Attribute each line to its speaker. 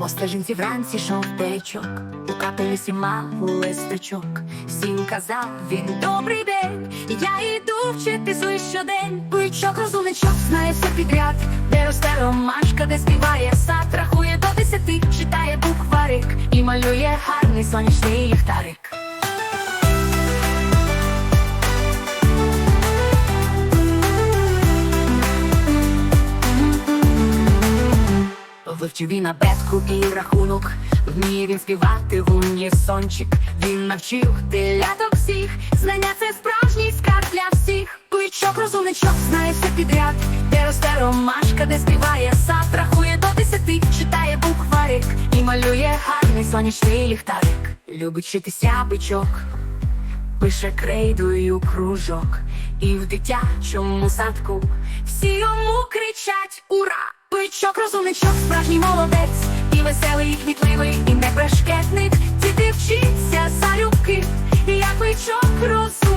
Speaker 1: По стежинці вранці шов течок, у капелюсі мав листочок. Всім казав він добрий день, я йду вчити свій щодень. Бичок розумничок знає все підряд, де росте ромашка, де співає сад, рахує до десяти, читає букварик і малює гарний сонячний ліхтарик. Вивчив він абетку і рахунок, вміє він співати в унісончик. Він навчив теляток всіх, знання це справжній скарб для всіх. Бичок, розумничок, знає все підряд, де росте ромашка, де співає сад, рахує до десяти, читає букварик і малює гарний сонячний ліхтарик. Любить вчитися бичок, пише крейдою кружок, і в дитячому садку всі йому кричать Ура! Бичок, розумничок, справжній молодець, і веселий, і кмітливий, і не бешкетник. Діти вчиться залюбки, як бичок розумничок.